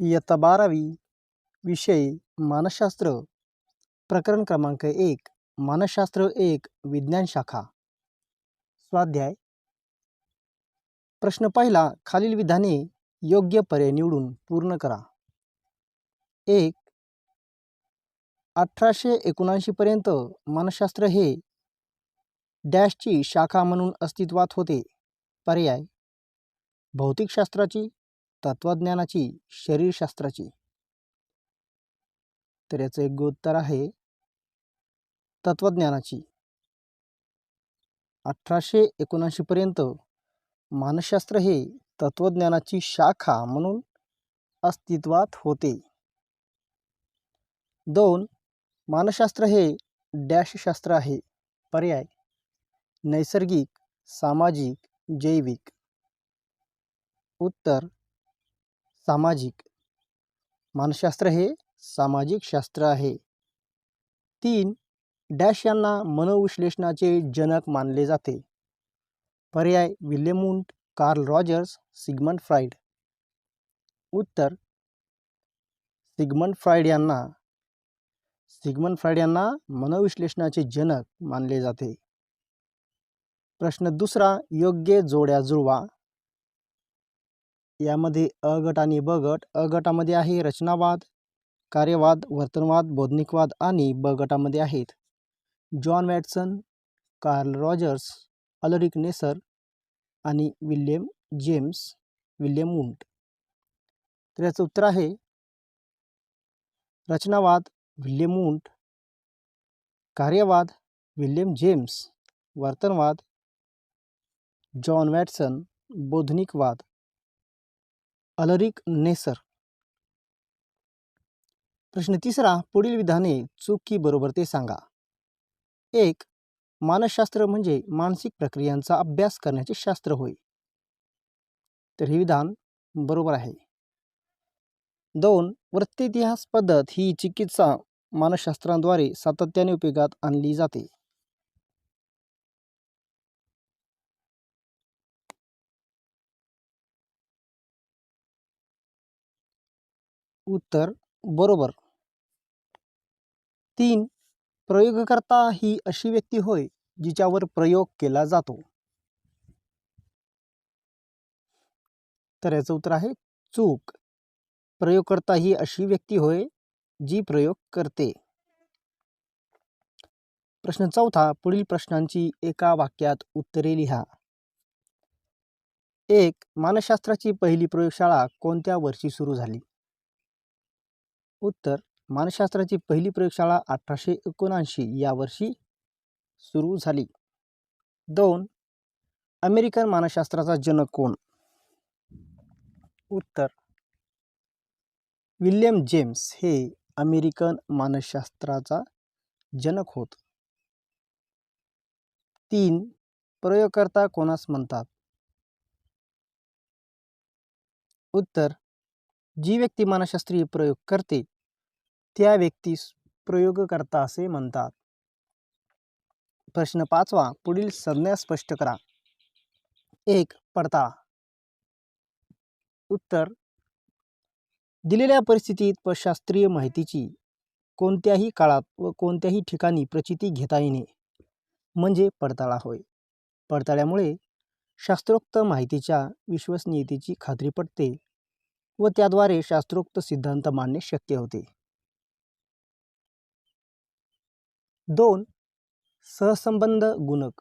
इयत्ता बारावी विषय मानसशास्त्र. प्रकरण क्रमांक एक मानसशास्त्र एक विज्ञान शाखा. स्वाध्याय. प्रश्न पहिला खालील विधाने योग्य पर्याय निवडून पूर्ण करा. एक अठराशे एकोणऐंशीपर्यंत मानसशास्त्र हे डॅशची शाखा म्हणून अस्तित्वात होते. पर्याय भौतिकशास्त्राची तत्त्वज्ञानाची शरीरशास्त्राची. तर याचं एक उत्तर आहे तत्त्वज्ञानाची. अठराशे एकोणऐंशीपर्यंत मानसशास्त्र हे तत्त्वज्ञानाची शाखा म्हणून अस्तित्वात होते. दोन मानसशास्त्र हे डॅशशास्त्र आहे. पर्याय नैसर्गिक सामाजिक जैविक. उत्तर सामाजिक. मानसशास्त्र हे सामाजिक शास्त्र आहे. तीन डॅश यांना मनोविश्लेषणाचे जनक मानले जाते. पर्याय William Wundt Carl Rogers Sigmund Freud उत्तर सिगमंड फ्राईड यांना सिगमंड फ्राईड यांना मनोविश्लेषणाचे जनक मानले जाते. प्रश्न दुसरा योग्य जोड्या जुळवा. यामध्ये अ गट आणि ब गट. अ गटामध्ये आहे रचनावाद कार्यवाद वर्तनवाद बौद्धिकवाद आणि ब गटामध्ये आहेत. John Watson Carl Rogers Ulric Neisser आणि विल्यम जेम्स विल्यम मुंट तर याचं उत्तर आहे रचनावाद विल्यम मुंट कार्यवाद विल्यम जेम्स. वर्तनवाद जॉन वॅटसन. बौद्धनिकवाद अलरिक नेसर. प्रश्न तिसरा पुढील विधाने चूक की बरोबर ते सांगा. एक मानसशास्त्र म्हणजे मानसिक प्रक्रियांचा अभ्यास करण्याचे शास्त्र होय. तर हे विधान बरोबर आहे. दोन वृत्तिइतिहास पद्धत ही चिकित्सा मानसशास्त्रांद्वारे सातत्याने उपयोगात आणली जाते. उत्तर बरोबर. तीन प्रयोगकर्ता ही अशी व्यक्ती होय जिच्यावर प्रयोग केला जातो. तर याचं उत्तर आहे चूक. प्रयोगकर्ता ही अशी व्यक्ती होय जी प्रयोग करते. प्रश्न चौथा पुढील प्रश्नांची एका वाक्यात उत्तरे लिहा. एक मानसशास्त्राची पहिली प्रयोगशाळा कोणत्या वर्षी सुरू झाली? उत्तर मानसशास्त्राची पहिली प्रयोगशाळा अठराशे एकोणऐंशी या वर्षी सुरू झाली. दोन अमेरिकन मानसशास्त्राचा जनक कोण? उत्तर विल्यम जेम्स हे अमेरिकन मानसशास्त्राचा जनक होत. तीन प्रयोगकर्ता कोणास म्हणतात? उत्तर जी व्यक्ती मानसशास्त्रीय प्रयोग करते त्या व्यक्तीस प्रयोगकर्ता असे म्हणतात. प्रश्न पाचवा पुढील संज्ञा स्पष्ट करा. एक पडताळा उत्तर दिलेल्या परिस्थितीत शास्त्रीय माहितीची कोणत्याही काळात व कोणत्याही ठिकाणी प्रचिती घेता येणे. म्हणजे पडताळा होय. पडताळ्यामुळे शास्त्रोक्त माहितीच्या विश्वसनीयतेची खात्री पटते व त्याद्वारे शास्त्रोक्त सिद्धांत मांडणे शक्य होते. दोन सहसंबंध गुणक.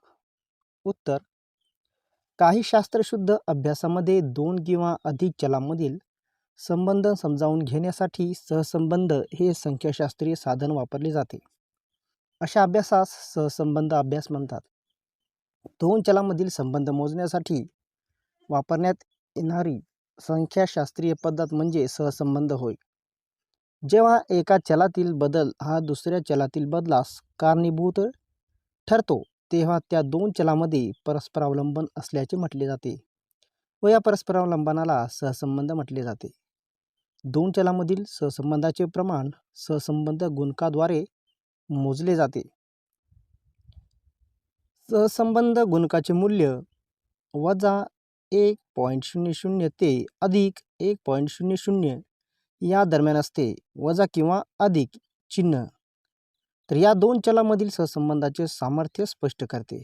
उत्तर काही शास्त्रशुद्ध अभ्यासामध्ये दोन किंवा अधिक चलांमधील संबंध समजावून घेण्यासाठी सहसंबंध हे संख्याशास्त्रीय साधन वापरले जाते. अशा अभ्यासास सहसंबंध अभ्यास म्हणतात. दोन चलांमधील संबंध मोजण्यासाठी वापरण्यात येणारी संख्याशास्त्रीय पद्धत म्हणजे सहसंबंध होय. जेव्हा एका चलातील बदल हा दुसऱ्या चलातील बदलास कारणीभूत ठरतो तेव्हा त्या दोन चलामध्ये परस्परावलंबन असल्याचे म्हटले जाते व या परस्परावलंबनाला सहसंबंध म्हटले जाते. दोन चलामधील सहसंबंधाचे प्रमाण सहसंबंध गुणकाद्वारे मोजले जाते. सहसंबंध गुणकाचे मूल्य वजा एक पॉईंट शून्य शून्य ते अधिक एक पॉईंट शून्य शून्य या दरम्यान असते. वजा किंवा अधिक चिन्ह. तर या दोन चलामधील सहसंबंधाचे सामर्थ्य स्पष्ट करते.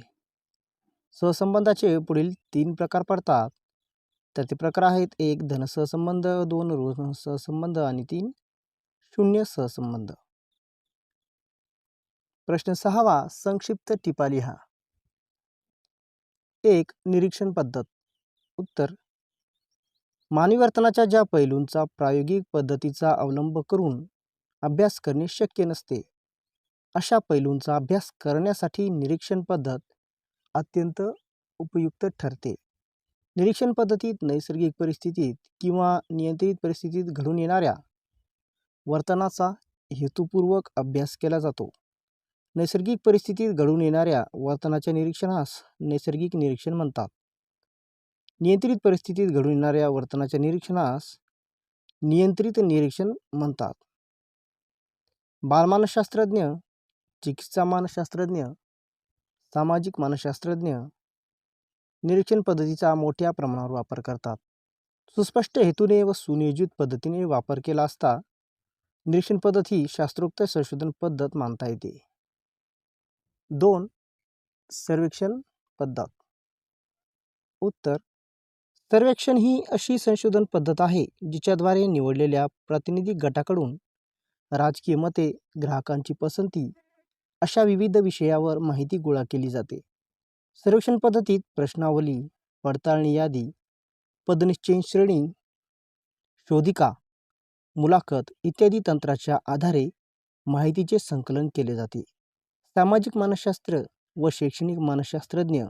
सहसंबंधाचे पुढील तीन प्रकार पडतात. तर ते प्रकार आहेत एक धन सहसंबंध दोन ऋण सहसंबंध आणि तीन शून्य सहसंबंध. प्रश्न सहावा संक्षिप्त टिपा लिहा एक निरीक्षण पद्धत. उत्तर मानवी वर्तनाच्या ज्या पैलूंचा प्रायोगिक पद्धतीचा अवलंब करून अभ्यास करणे शक्य नसते अशा पैलूंचा अभ्यास करण्यासाठी निरीक्षण पद्धत अत्यंत उपयुक्त ठरते. निरीक्षण पद्धतीत नैसर्गिक परिस्थितीत किंवा नियंत्रित परिस्थितीत घडून येणाऱ्या वर्तनाचा हेतुपूर्वक अभ्यास केला जातो. नैसर्गिक परिस्थितीत घडून येणाऱ्या वर्तनाच्या निरीक्षणास नैसर्गिक निरीक्षण म्हणतात. नियंत्रित परिस्थितीत घडून येणाऱ्या वर्तनाच्या निरीक्षणास नियंत्रित निरीक्षण म्हणतात. बालमानसशास्त्रज्ञ चिकित्सा मानसशास्त्रज्ञ सामाजिक मानसशास्त्रज्ञ निरीक्षण पद्धतीचा मोठ्या प्रमाणावर वापर करतात. सुस्पष्ट हेतूने व सुनियोजित पद्धतीने वापर केला असता निरीक्षण पद्धत ही शास्त्रोक्त संशोधन पद्धत मानता येते. दोन सर्वेक्षण पद्धत. उत्तर सर्वेक्षण ही अशी संशोधन पद्धत आहे जिच्याद्वारे निवडलेल्या प्रातिनिधिक गटाकडून राजकीय मते ग्राहकांची पसंती अशा विविध विषयावर माहिती गोळा केली जाते. सर्वेक्षण पद्धतीत प्रश्नावली पडताळणी यादी पदनिश्चयन श्रेणी शोधिका मुलाखत इत्यादी तंत्राच्या आधारे माहितीचे संकलन केले जाते. सामाजिक मानसशास्त्र व शैक्षणिक मानसशास्त्रज्ञ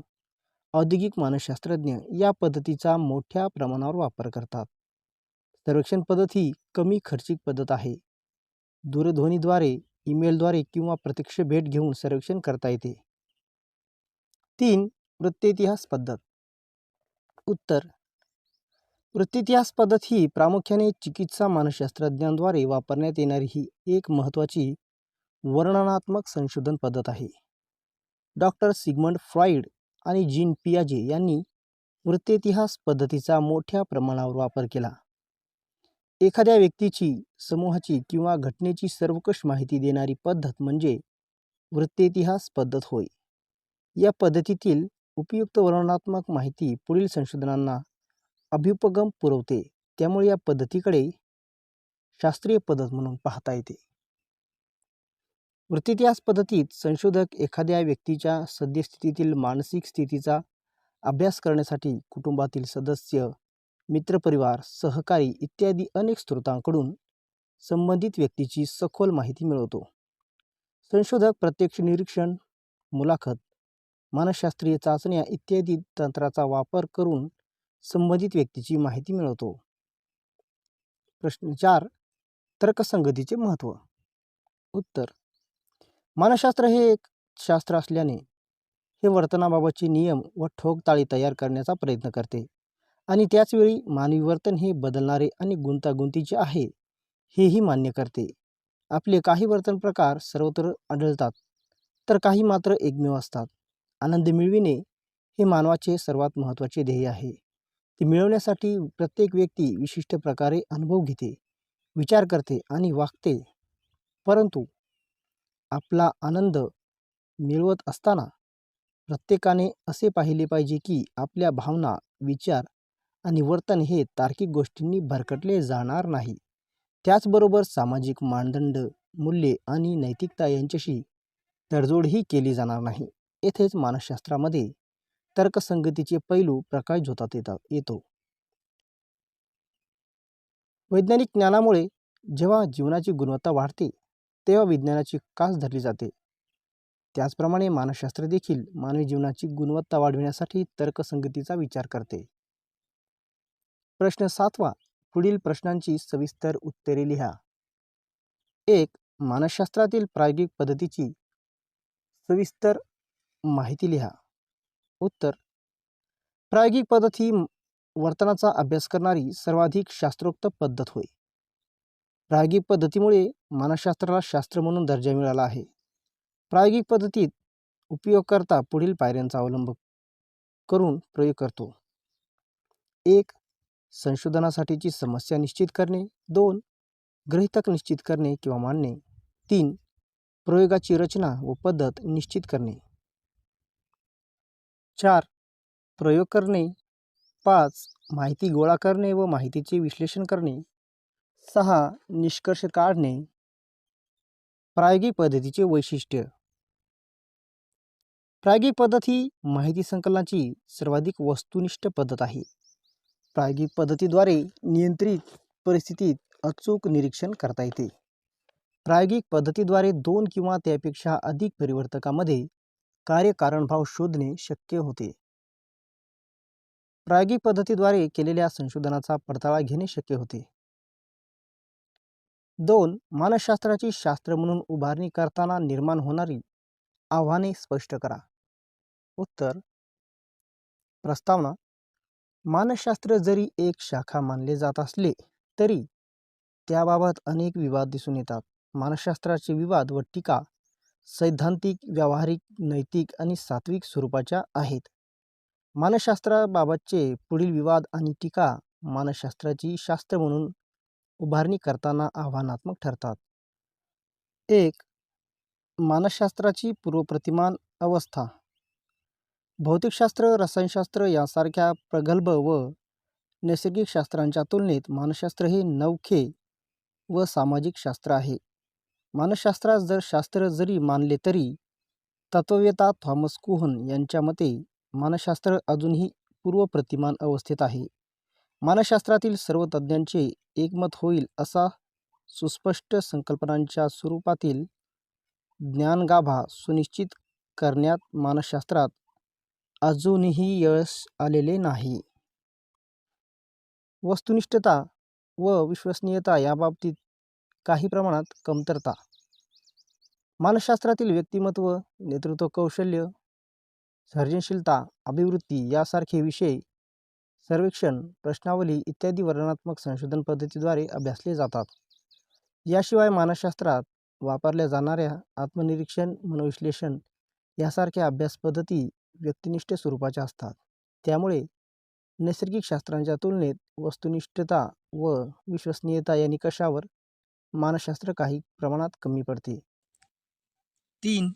औद्योगिक मानसशास्त्रज्ञ या पद्धतीचा मोठ्या प्रमाणावर वापर करतात. सर्वेक्षण पद्धत ही कमी खर्चिक पद्धत आहे. दूरध्वनीद्वारे ईमेलद्वारे किंवा प्रत्यक्ष भेट घेऊन सर्वेक्षण करता येते. तीन वृत्तेतिहास पद्धत. उत्तर. वृत्तेतिहास पद्धत ही प्रामुख्याने चिकित्सा मानसशास्त्रज्ञांद्वारे वापरण्यात येणारी ही एक महत्त्वाची वर्णनात्मक संशोधन पद्धत आहे. डॉक्टर सिगमंड फ्रॉइड आणि जीन पियाजे यांनी वृत्तेतिहास पद्धतीचा मोठ्या प्रमाणावर वापर केला. एखाद्या व्यक्तीची समूहाची किंवा घटनेची सर्वकष माहिती देणारी पद्धत म्हणजे वृत्तेतिहास पद्धत होय. या पद्धतीतील उपयुक्त वर्णनात्मक माहिती पुढील संशोधनांना अभ्युपगम पुरवते. त्यामुळे या पद्धतीकडे शास्त्रीय पद्धत म्हणून पाहता येते. वृत्तितिहास पद्धतीत संशोधक एखाद्या व्यक्तीच्या सद्यस्थितीतील मानसिक स्थितीचा अभ्यास करण्यासाठी कुटुंबातील सदस्य मित्रपरिवार सहकारी इत्यादी अनेक स्रोतांकडून संबंधित व्यक्तीची सखोल माहिती मिळवतो. संशोधक प्रत्यक्ष निरीक्षण मुलाखत मानसशास्त्रीय चाचण्या इत्यादी तंत्राचा वापर करून संबंधित व्यक्तीची माहिती मिळवतो. प्रश्न चार तर्कसंगतीचे महत्त्व. उत्तर मानसशास्त्र हे एक शास्त्र असल्याने हे वर्तनाबाबतचे नियम व ठोक ताळी तयार करण्याचा प्रयत्न करते. आणि त्याचवेळी मानवी वर्तन हे बदलणारे आणि गुंतागुंतीचे आहे हेही मान्य करते. आपले काही वर्तन प्रकार सर्वत्र आढळतात तर काही मात्र एकमेव असतात. आनंद मिळविणे हे मानवाचे सर्वात महत्त्वाचे ध्येय आहे. ते मिळवण्यासाठी प्रत्येक व्यक्ती विशिष्ट प्रकारे अनुभव घेते विचार करते आणि वागते. परंतु आपला आनंद मिळवत असताना प्रत्येकाने असे पाहिले पाहिजे की आपल्या भावना विचार आणि वर्तन हे तार्किक गोष्टींनी भरकटले जाणार नाही. त्याचबरोबर सामाजिक मानदंड मूल्ये आणि नैतिकता यांच्याशी तडजोडही केली जाणार नाही. येथेच मानसशास्त्रामध्ये तर्कसंगतीचे पैलू प्रकाश झोतात येतात येतो. वैज्ञानिक ज्ञानामुळे जेव्हा जीवनाची गुणवत्ता वाढते तेव्हा विज्ञानाची कास धरली जाते. त्याचप्रमाणे मानसशास्त्र देखील मानवी जीवनाची गुणवत्ता वाढविण्यासाठी तर्कसंगतीचा विचार करते. प्रश्न सातवा पुढील प्रश्नांची सविस्तर उत्तरे लिहा. एक मानसशास्त्रातील प्रायोगिक पद्धतीची सविस्तर माहिती लिहा. उत्तर प्रायोगिक पद्धत ही वर्तनाचा अभ्यास करणारी सर्वाधिक शास्त्रोक्त पद्धत होय. प्रायोगिक पद्धतीमुळे मानसशास्त्राला शास्त्र म्हणून दर्जा मिळाला आहे. प्रायोगिक पद्धतीत उपयोगकर्ता पुढील पायऱ्यांचा अवलंब करून प्रयोग करतो. एक संशोधनासाठीची समस्या निश्चित करणे. दोन ग्रहितक निश्चित करणे किंवा मांडणे. तीन प्रयोगाची रचना व पद्धत निश्चित करणे. चार प्रयोग करणे. पाच माहिती गोळा करणे व माहितीचे विश्लेषण करणे. सहा निष्कर्ष काढणे प्रायोगिक पद्धतीचे वैशिष्ट्य. प्रायोगिक पद्धत ही माहिती संकलनाची सर्वाधिक वस्तुनिष्ठ पद्धत आहे. प्रायोगिक पद्धतीद्वारे नियंत्रित परिस्थितीत अचूक निरीक्षण करता येते. प्रायोगिक पद्धतीद्वारे दोन किंवा त्यापेक्षा अधिक परिवर्तकामध्ये कार्यकारणभाव शोधणे शक्य होते. प्रायोगिक पद्धतीद्वारे केलेल्या संशोधनाचा पडताळा घेणे शक्य होते. दोन मानसशास्त्राची शास्त्र म्हणून उभारणी करताना निर्माण होणारी आव्हाने स्पष्ट करा. उत्तर प्रस्तावना मानसशास्त्र जरी एक शाखा मानले जात असले तरी त्याबाबत अनेक विवाद दिसून येतात. मानसशास्त्राचे विवाद व टीका सैद्धांतिक व्यावहारिक नैतिक आणि सात्विक स्वरूपाच्या आहेत. मानसशास्त्राबाबतचे पुढील विवाद आणि टीका मानसशास्त्राची शास्त्र म्हणून उभारणी करताना आव्हानात्मक ठरतात. एक मानसशास्त्राची पूर्वप्रतिमान अवस्था. भौतिकशास्त्र रसायनशास्त्र यासारख्या प्रगल्भ व नैसर्गिक शास्त्रांच्या तुलनेत मानसशास्त्र हे नवखे व सामाजिक शास्त्र आहे. मानसशास्त्रास जर शास्त्र जरी मानले तरी तत्ववेता थॉमस कुहन यांच्या मते मानसशास्त्र अजूनही पूर्वप्रतिमान अवस्थेत आहे. मानसशास्त्रातील सर्व तज्ज्ञांचे एकमत होईल असा सुस्पष्ट संकल्पनांच्या स्वरूपातील ज्ञानगाभा सुनिश्चित करण्यात मानसशास्त्रात अजूनही यश आलेले नाही. वस्तुनिष्ठता व विश्वसनीयता याबाबतीत काही प्रमाणात कमतरता. मानसशास्त्रातील व्यक्तिमत्व नेतृत्व कौशल्य सर्जनशीलता अभिवृत्ती यासारखे विषय सर्वेक्षण प्रश्नावली इत्यादी वर्णनात्मक संशोधन पद्धतीद्वारे अभ्यासले जातात. याशिवाय मानसशास्त्रात वापरल्या जाणाऱ्या आत्मनिरीक्षण मनोविश्लेषण यासारख्या अभ्यास पद्धती व्यक्तिनिष्ठ स्वरूपाच्या असतात. त्यामुळे नैसर्गिक शास्त्रांच्या तुलनेत वस्तुनिष्ठता व विश्वसनीयता या निकषावर मानसशास्त्र काही प्रमाणात कमी पडते. तीन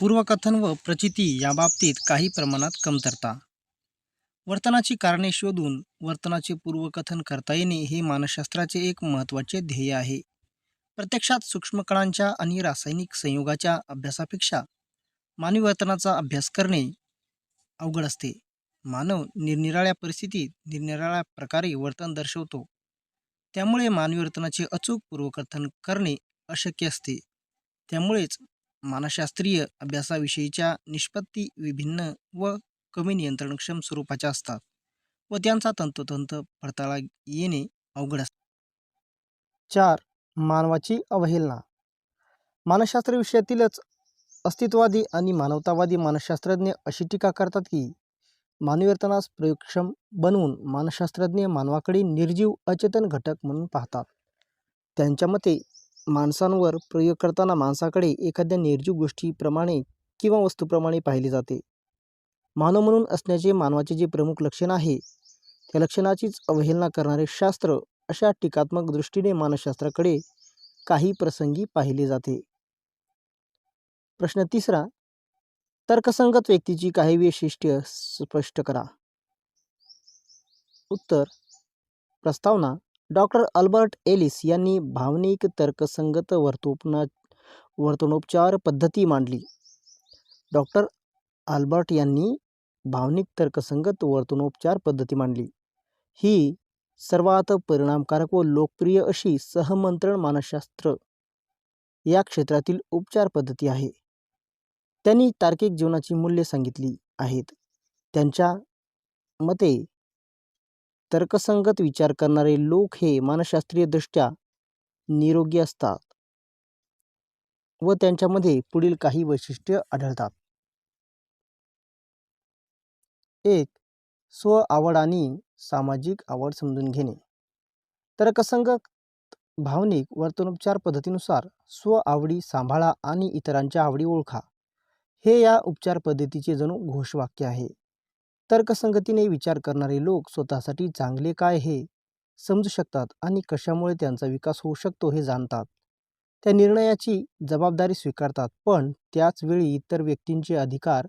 पूर्वकथन व प्रचिती याबाबतीत काही प्रमाणात कमतरता. वर्तनाची कारणे शोधून वर्तनाचे पूर्वकथन करता येणे हे मानसशास्त्राचे एक महत्त्वाचे ध्येय आहे. प्रत्यक्षात सूक्ष्मकणांच्या आणि रासायनिक संयोगाच्या अभ्यासापेक्षा मानवी वर्तनाचा अभ्यास करणे अवघड असते. मानव निरनिराळ्या परिस्थितीत निरनिराळ्या प्रकारे वर्तन दर्शवतो. त्यामुळे मानवी वर्तनाचे अचूक पूर्वकथन करणे अशक्य असते. त्यामुळेच मानसशास्त्रीय अभ्यासाविषयीच्या निष्पत्ती विभिन्न व कमी नियंत्रणक्षम स्वरूपाच्या असतात व त्यांचा तंतोतंत पडताळा येणे अवघड असते. चार मानवाची अवहेलना. मानसशास्त्र विषयातीलच अस्तित्ववादी आणि मानवतावादी मानसशास्त्रज्ञ अशी टीका करतात की मानवी वर्तनास प्रयोगक्षम बनवून मानसशास्त्रज्ञ मानवाकडे निर्जीव अचेतन घटक म्हणून पाहतात. त्यांच्या मते माणसांवर प्रयोग करताना माणसाकडे एखाद्या निर्जीव गोष्टीप्रमाणे किंवा वस्तूप्रमाणे पाहिले जाते. मानव म्हणून असण्याचे मानवाचे जे प्रमुख लक्षण आहे त्या लक्षणाचीच अवहेलना करणारे शास्त्र अशा टीकात्मक दृष्टीने मानसशास्त्राकडे काही प्रसंगी पाहिले जाते. प्रश्न तिसरा तर्कसंगत व्यक्तीची काही वैशिष्ट्य स्पष्ट करा. उत्तर प्रस्तावना डॉक्टर अल्बर्ट एलिस यांनी भावनिक तर्कसंगत वर्तोपना वर्तणोपचार पद्धती मांडली. डॉक्टर अल्बर्ट यांनी भावनिक तर्कसंगत वर्तनोपचार पद्धती मांडली. ही सर्वात परिणामकारक व लोकप्रिय अशी सहमंत्रण मानसशास्त्र या क्षेत्रातील उपचार पद्धती आहे. त्यांनी तार्किक जीवनाची मूल्ये सांगितली आहेत. त्यांच्या मते तर्कसंगत विचार करणारे लोक हे मानसशास्त्रीयदृष्ट्या निरोगी असतात व त्यांच्यामध्ये पुढील काही वैशिष्ट्य आढळतात. एक स्व आवड आणि सामाजिक आवड समजून घेणे. तर्कसंगत भावनिक वर्तनोपचार पद्धतीनुसार स्व आवडी सांभाळा आणि इतरांच्या आवडी ओळखा. हे या उपचार पद्धतीचे जणू घोषवाक्य आहे. तर्कसंगतीने विचार करणारे लोक स्वतःसाठी चांगले काय हे समजू शकतात आणि कशामुळे त्यांचा विकास होऊ शकतो हे जाणतात. त्या निर्णयाची जबाबदारी स्वीकारतात पण त्याच वेळी इतर व्यक्तींचे अधिकार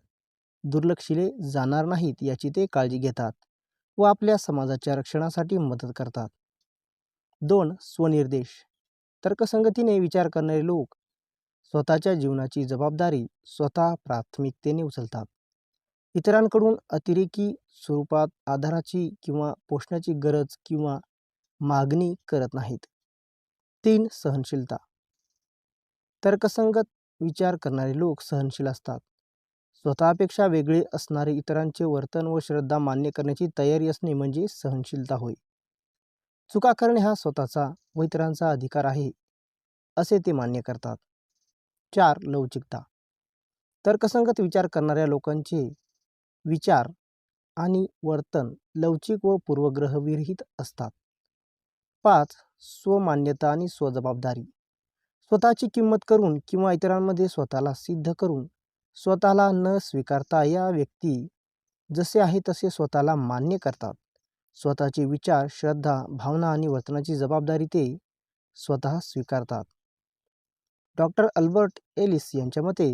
दुर्लक्षिले जाणार नाहीत याची ते काळजी घेतात व आपल्या समाजाच्या रक्षणासाठी मदत करतात. दोन स्वनिर्देश. तर्कसंगतीने विचार करणारे लोक स्वतःच्या जीवनाची जबाबदारी स्वतः प्राथमिकतेने उचलतात. इतरांकडून अतिरेकी स्वरूपात आधाराची किंवा पोषणाची गरज किंवा मागणी करत नाहीत. तीन सहनशीलता. तर्कसंगत विचार करणारे लोक सहनशील असतात. स्वतःपेक्षा वेगळे असणारे इतरांचे वर्तन व श्रद्धा मान्य करण्याची तयारी असणे म्हणजे सहनशीलता होय. चुका करणे हा स्वतःचा व इतरांचा अधिकार आहे असे ते मान्य करतात. चार लवचिकता. तर्कसंगत विचार करणाऱ्या लोकांचे विचार आणि वर्तन लवचिक व पूर्वग्रहविरहित असतात. पाच स्वमान्यता आणि स्वजबाबदारी. स्वतःची किंमत करून किंवा इतरांमध्ये स्वतःला सिद्ध करून स्वतःला न स्वीकारता या व्यक्ती जसे आहे तसे स्वतःला मान्य करतात. स्वतःचे विचार श्रद्धा भावना आणि वर्तनाची जबाबदारी ते स्वतः स्वीकारतात. डॉक्टर अल्बर्ट एलिस यांच्या मते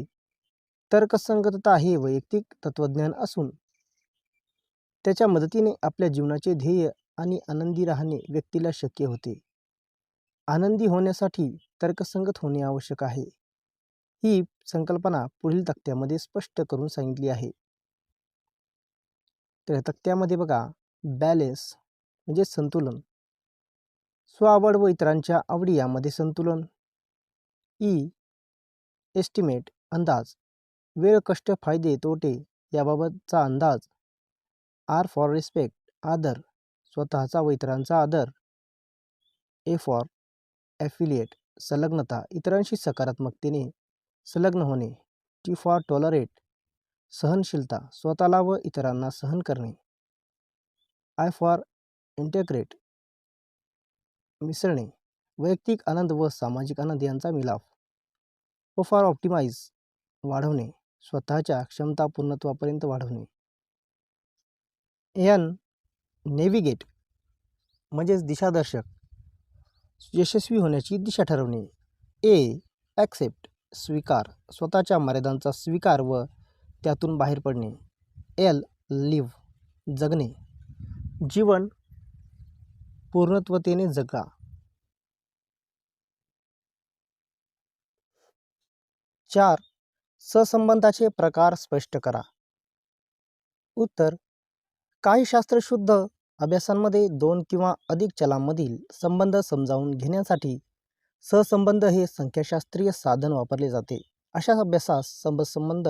तर्कसंगतता हे वैयक्तिक तत्त्वज्ञान असून त्याच्या मदतीने आपल्या जीवनाचे ध्येय आणि आनंदी राहणे व्यक्तीला शक्य होते. आनंदी होण्यासाठी तर्कसंगत होणे आवश्यक आहे. ही संकल्पना पुढील तक्त्यामध्ये स्पष्ट करून सांगितली आहे. तर तक्त्यामध्ये बघा बॅलेन्स म्हणजे संतुलन. स्वआवड व इतरांच्या आवडी यामध्ये संतुलन. E, ई एस्टिमेट अंदाज. वेळ कष्ट फायदे तोटे याबाबतचा अंदाज. आर फॉर रिस्पेक्ट आदर. स्वतःचा व इतरांचा आदर. ए फॉर ॲफिलिएट संलग्नता इतरांशी सकारात्मकतेने. संलग्न होणे टी फॉर टॉलरेट सहनशीलता स्वतःला व इतरांना सहन करणे. आय फॉर इंटेग्रेट मिसळणे वैयक्तिक आनंद व सामाजिक आनंद यांचा मिलाफ. व फॉर ऑप्टिमाइज वाढवणे स्वतःच्या क्षमता पूर्णत्वापर्यंत वाढवणे. एन नेव्हिगेट म्हणजेच दिशादर्शक यशस्वी होण्याची दिशा ठरवणे. ए ॲक्सेप्ट स्वीकार स्वतःच्या मर्यादांचा स्वीकार व त्यातून बाहेर पडणे. एल. लिव्ह. जगणे. जीवन पूर्णत्वतेने जगा. चार. सहसंबंधाचे प्रकार स्पष्ट करा. उत्तर. काही शास्त्रशुद्ध अभ्यासांमध्ये दोन किंवा अधिक चलांमधील संबंध समजावून घेण्यासाठी सहसंबंध हे संख्याशास्त्रीय साधन वापरले जाते. अशा अभ्यासास संबंध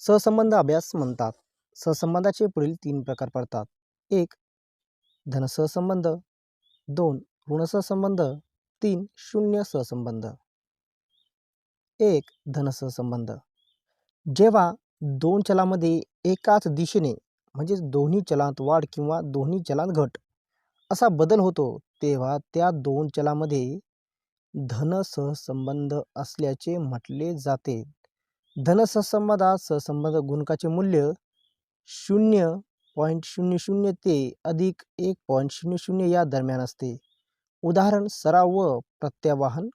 सहसंबंध अभ्यास म्हणतात. सहसंबंधाचे पुढील तीन प्रकार पडतात. एक धनसहसंबंध दोन ऋणसहसंबंध तीन शून्य सहसंबंध. एक धनसहसंबंध जेव्हा दोन चलामध्ये एकाच दिशेने म्हणजेच दोन्ही चलांत वाढ किंवा दोन्ही चलांत घट असा बदल होतो तेव्हा त्या दोन चलामध्ये धन सहसंबंध असल्याचे म्हटले जाते. धनसहसंबंधात सहसंबंध गुणकाचे मूल्य शून्य पॉईंट शून्य शून्य ते अधिक एक पॉईंट शून्य शून्य या दरम्यान असते. उदाहरण सराव व प्रत्यावाहन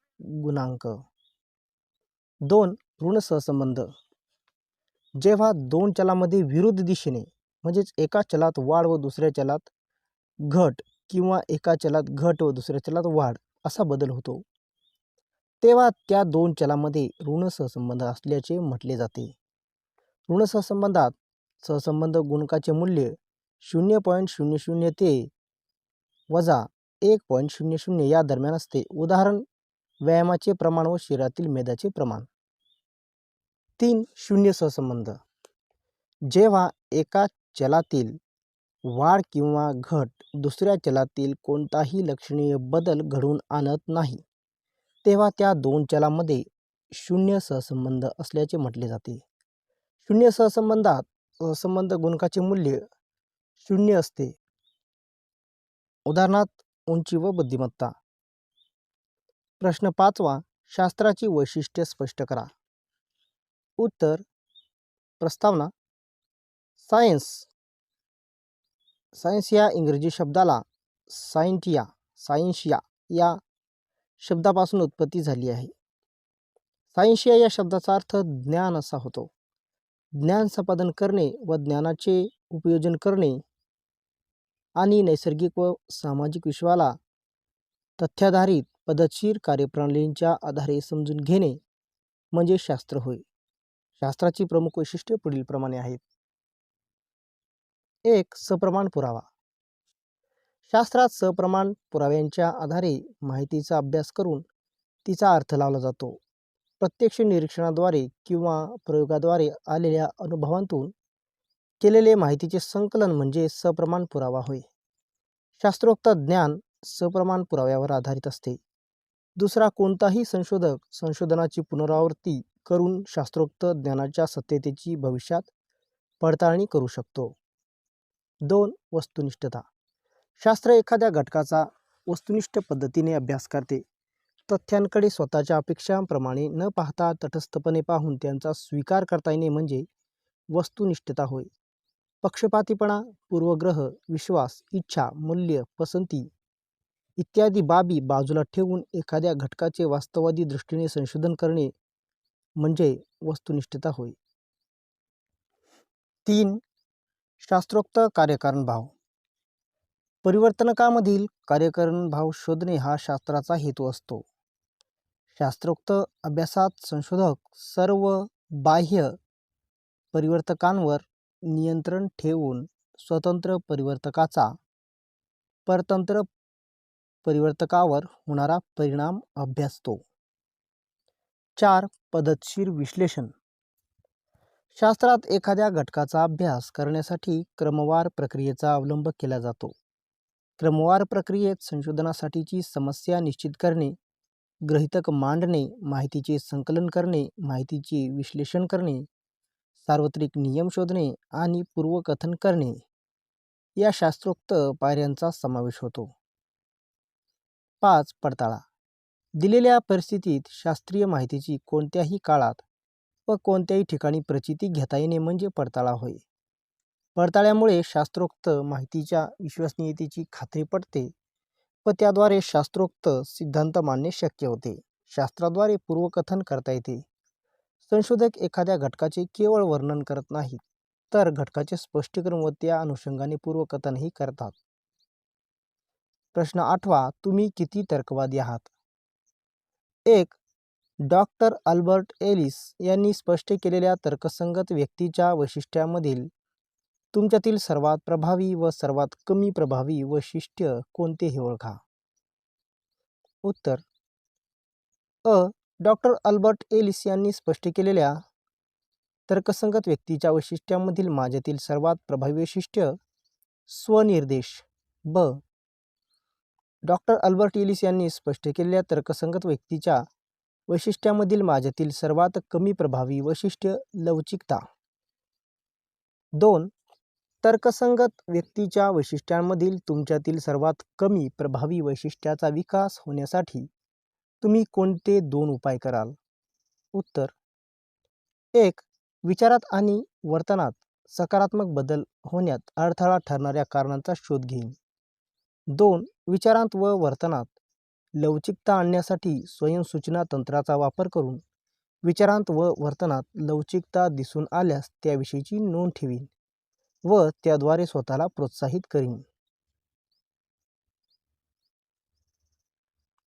गुणांक. दोन ऋण सहसंबंध. जेव्हा दोन चलामध्ये विरुद्ध दिशेने म्हणजेच एका चलात वाढ व दुसऱ्या चलात घट किंवा एका चलात घट व दुसऱ्या चलात वाढ असा बदल होतो. तेव्हा त्या दोन चलामध्ये ऋण सहसंबंध असल्याचे म्हटले जाते. ऋण सहसंबंधात सहसंबंध गुणकाचे मूल्य शून्य पॉईंट शून्य शून्य ते वजा एक पॉईंट शून्य शून्य या दरम्यान असते. उदाहरण व्यायामाचे प्रमाण व शरीरातील मेदाचे प्रमाण. तीन शून्य सहसंबंध. जेव्हा एका चलातील वाढ किंवा घट दुसऱ्या चलातील कोणताही लक्षणीय बदल घडवून आणत नाही तेव्हा त्या दोन चलामध्ये शून्य सहसंबंध असल्याचे म्हटले जाते. शून्य सहसंबंधात सहसंबंध गुणकाचे मूल्य शून्य असते. उदाहरणार्थ उंची व बुद्धिमत्ता. प्रश्न पाचवा शास्त्राची वैशिष्ट्ये स्पष्ट करा. उत्तर प्रस्तावना सायन्स. सायन्स या इंग्रजी शब्दाला सायंटिया सायन्शिया या शब्दापासून उत्पत्ती झाली आहे. सायन्शिया या शब्दाचा अर्थ ज्ञान असा होतो. ज्ञान संपादन करणे व ज्ञानाचे उपयोजन करणे आणि नैसर्गिक व सामाजिक विश्वाला तथ्याधारित पद्धतशीर कार्यप्रणालींच्या आधारे समजून घेणे म्हणजे शास्त्र होय. शास्त्राची प्रमुख वैशिष्ट्ये पुढीलप्रमाणे आहेत. एक सप्रमाण पुरावा. शास्त्रात सप्रमाण पुराव्यांच्या आधारे माहितीचा अभ्यास करून तिचा अर्थ लावला जातो. प्रत्यक्ष निरीक्षणाद्वारे किंवा प्रयोगाद्वारे आलेल्या अनुभवांतून केलेले माहितीचे संकलन म्हणजे सप्रमाण पुरावा होय. शास्त्रोक्त ज्ञान सप्रमाण पुराव्यावर आधारित असते. दुसरा कोणताही संशोधक संशोधनाची पुनरावृत्ती करून शास्त्रोक्त ज्ञानाच्या सत्यतेची भविष्यात पडताळणी करू शकतो. दोन वस्तुनिष्ठता. शास्त्र एखाद्या घटकाचा वस्तुनिष्ठ पद्धतीने अभ्यास करते. तथ्यांकडे स्वतःच्या अपेक्षांप्रमाणे न पाहता तटस्थपणे पाहून त्यांचा स्वीकार करता येणे म्हणजे वस्तुनिष्ठता होय. पक्षपातीपणा पूर्वग्रह विश्वास इच्छा मूल्य पसंती इत्यादी बाबी बाजूला ठेवून एखाद्या घटकाचे वास्तववादी दृष्टीने संशोधन करणे म्हणजे वस्तुनिष्ठता होय. तीन शास्त्रोक्त कार्यकारण भाव. परिवर्तनकामधील कार्यकारण भाव शोधणे हा शास्त्राचा हेतू असतो. शास्त्रोक्त अभ्यासात संशोधक सर्व बाह्य परिवर्तकांवर नियंत्रण ठेवून स्वतंत्र परिवर्तकाचा परतंत्र परिवर्तकावर होणारा परिणाम अभ्यासतो. चार. पद्धतशीर विश्लेषण. शास्त्रात एखाद्या घटकाचा अभ्यास करण्यासाठी क्रमवार प्रक्रियेचा अवलंब केला जातो. क्रमवार प्रक्रियेत संशोधनासाठीची समस्या निश्चित करणे गृहितक मांडणे माहितीचे संकलन करणे माहितीचे विश्लेषण करणे सार्वत्रिक नियम शोधणे आणि पूर्वकथन करणे या शास्त्रोक्त पायऱ्यांचा समावेश होतो. पाच पडताळा. दिलेल्या परिस्थितीत शास्त्रीय माहितीची कोणत्याही काळात व कोणत्याही ठिकाणी प्रचिती घेता येणे म्हणजे पडताळा होय. पडताळ्यामुळे शास्त्रोक्त माहितीच्या विश्वसनीयतेची खात्री पडते व त्याद्वारे शास्त्रोक्त सिद्धांत मांडणे शक्य होते. शास्त्राद्वारे पूर्वकथन करता येते. संशोधक एखाद्या घटकाचे केवळ वर्णन करत नाहीत तर घटकाचे स्पष्टीकरण व त्या अनुषंगाने पूर्वकथनही करतात. प्रश्न आठवा तुम्ही किती तर्कवादी आहात? एक डॉक्टर अल्बर्ट एलिस यांनी स्पष्ट केलेल्या तर्कसंगत व्यक्तीच्या वैशिष्ट्यामधील तुमच्यातील सर्वात प्रभावी व सर्वात कमी प्रभावी वैशिष्ट्य कोणते हे ओळखा. उत्तर. अ. डॉक्टर अल्बर्ट एलिस यांनी स्पष्ट केलेल्या तर्कसंगत व्यक्तीच्या वैशिष्ट्यांमधील माझ्यातील सर्वात प्रभावी वैशिष्ट्य स्वनिर्देश. ब. डॉक्टर अल्बर्ट एलिस यांनी स्पष्ट केलेल्या तर्कसंगत व्यक्तीच्या वैशिष्ट्यामधील माझ्यातील सर्वात कमी प्रभावी वैशिष्ट्य लवचिकता. दोन. तर्कसंगत व्यक्तीच्या वैशिष्ट्यांमधील तुमच्यातील सर्वात कमी प्रभावी वैशिष्ट्याचा विकास होण्यासाठी तुम्ही कोणते दोन उपाय कराल? उत्तर एक विचारात आणि वर्तनात सकारात्मक बदल होण्यात अडथळा ठरणाऱ्या कारणांचा शोध घेईन. दोन विचारांत व वर्तनात लवचिकता आणण्यासाठी स्वयंसूचना तंत्राचा वापर करून विचारांत व वर्तनात लवचिकता दिसून आल्यास त्याविषयीची नोंद ठेवीन. व त्याद्वारे स्वतःला प्रोत्साहित करीन.